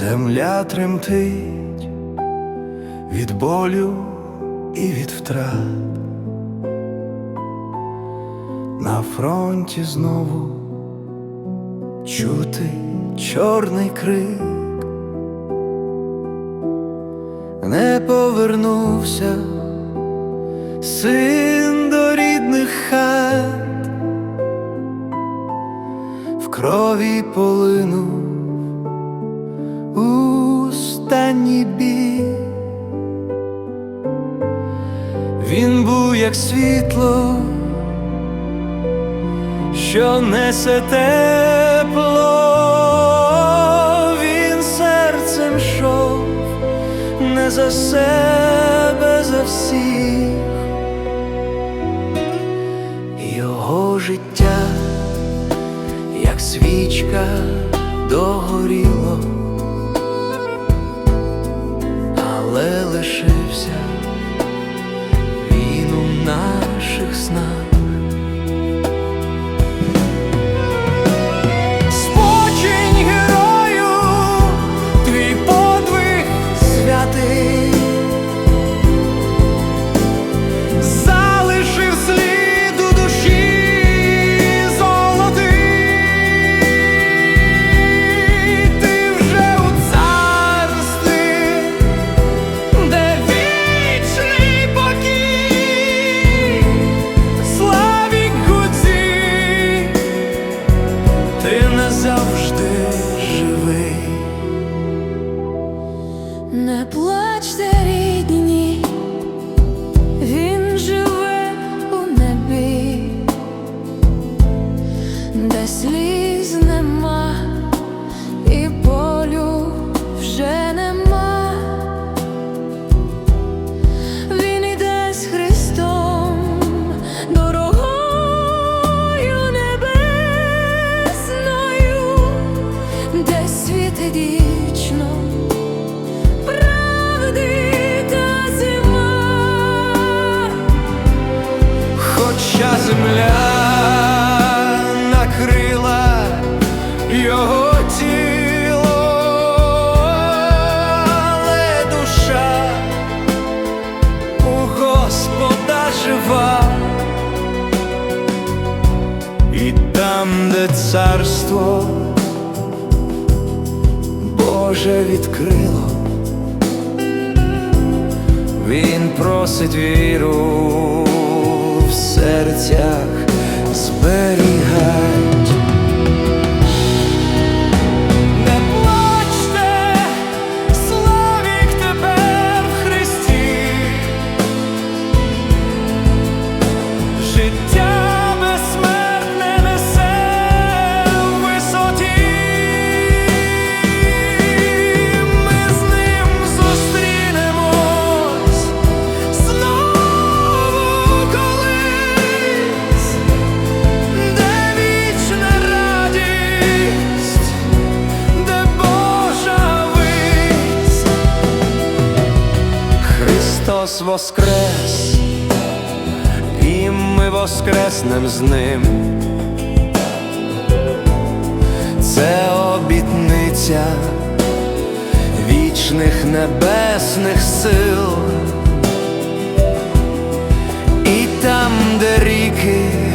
Земля тремтить від болю і від втрат. На фронті знову чути чорний крик, не повернувся син до рідних хат, в крові полинув бій. Він був як світло, що несе тепло, він серцем йшов не за себе, за всіх, його життя, як свічка догоріло, там, де царство Боже відкрило. Він просить віру в серцях зберігать. Життя Христос воскрес, і ми воскреснем з ним. Це обітниця вічних небесних сил. І там, де ріки,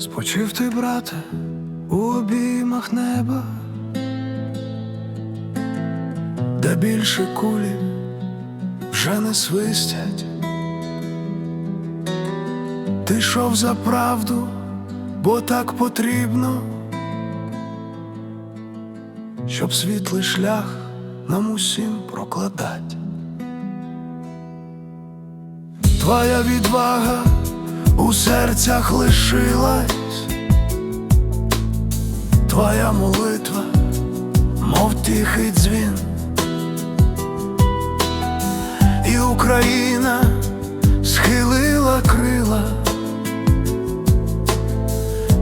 ти, брате, у обіймах неба, де більше кулі вже не свистять. Ти йшов за правду, бо так потрібно, щоб світлий шлях нам усім прокладать. Твоя відвага у серцях лишилась, твоя молитва, мов тихий дзвін, і Україна схилила крила,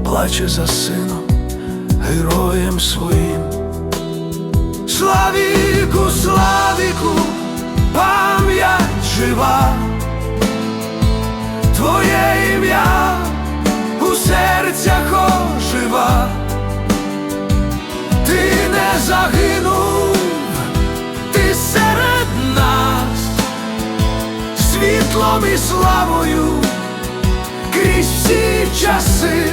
плаче за сином, героєм своїм. Славіку, славіку, пам'ять жива. Твоє ім'я у серцях ожива, ти не загинув, ти серед нас, світлом і славою крізь всі часи.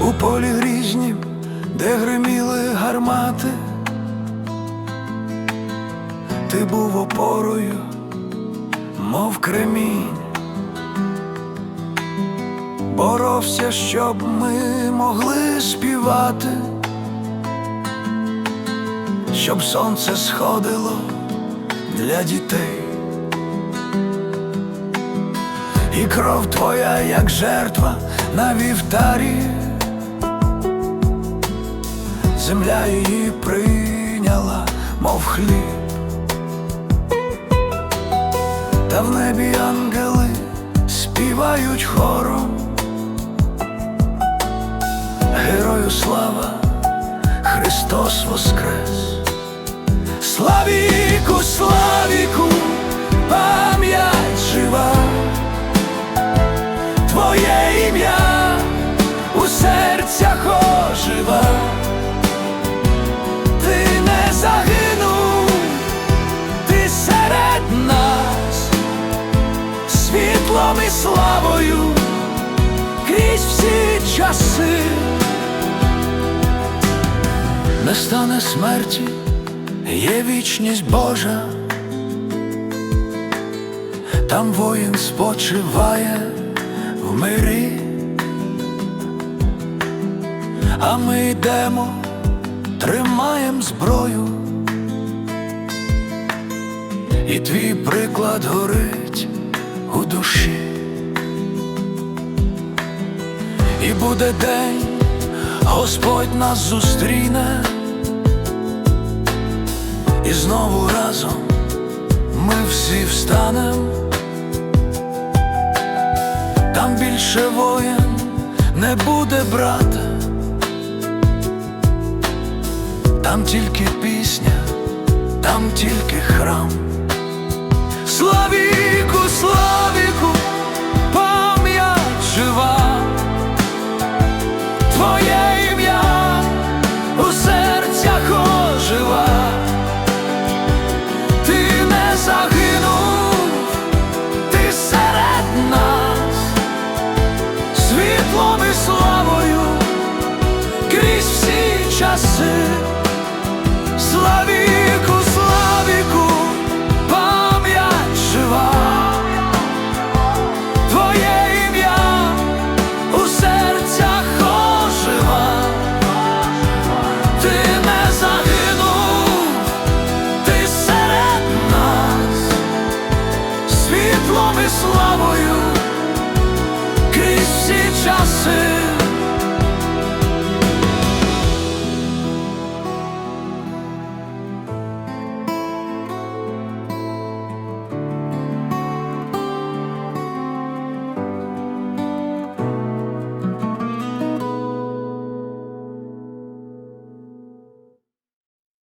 У полі грізні, де гриміли гармати, ти був опорою мов кремінь, боровся, щоб ми могли співати, щоб сонце сходило для дітей, і кров твоя, як жертва на вівтарі, земля її прийняла, мов хліб. Та в небі ангели співають хором. Герою слава, Христос воскрес. Славіку, славіку, славою крізь всі часи. Не стане смерті, є вічність Божа, там воїн спочиває в мирі, а ми йдемо, тримаєм зброю, і твій приклад горить у душі, і буде день, Господь нас зустріне, і знову разом ми всі встанем, там більше воїн не буде брата, там тільки пісня, там тільки храм. Славіку, славіку, часи, славіку, славіку, пам'ять жива, твоє ім'я у серцях ожива, ти не загинув, ти серед нас, світлом і славою крізь всі часи.